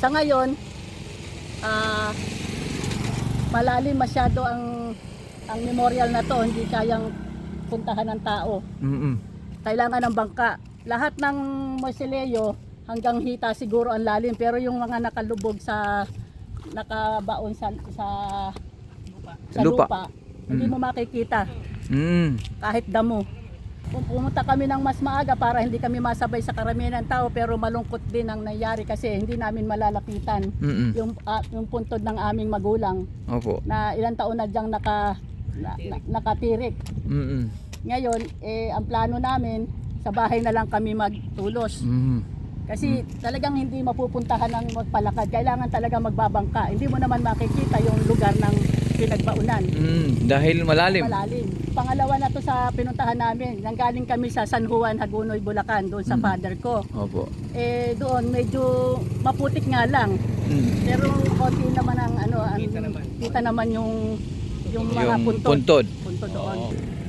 Sa ngayon, ah, malalim masyado ang ang memorial na to, hindi kayang puntahan ng tao. Mm-mm. Kailangan ng bangka. Lahat ng mausoleo hanggang hita siguro ang lalim pero yung mga nakalubog sa nakabaon sa sa, sa Lupa. lupa, hindi Mm. mo makikita Mm. kahit damo. Kung pumunta kami ng mas maaga para hindi kami masabay sa karamihan ng tao pero malungkot din ang nangyari kasi hindi namin malalapitan Mm-mm. yung ah, yung puntod ng aming magulang Opo. na ilang taon na diyang naka na, na- nakatirik. Mm-mm. Ngayon, eh ang plano namin sa bahay na lang kami magtulos. Mm. Kasi talagang hindi mapupuntahan ng magpalakad. Kailangan talaga magbabangka. Hindi mo naman makikita yung lugar ng pinagbaunan. Mm. Dahil malalim. Malalim. Pangalawa na to sa pinuntahan namin. Nanggaling kami sa San Juan, Hagunoy, Bulacan, doon sa Mm. father ko. Opo. Eh doon medyo maputik nga lang. Mm. Pero konti naman ang ano, ang, kita naman, yung yung mga Yung puntod. puntod. Puntod doon. Oo.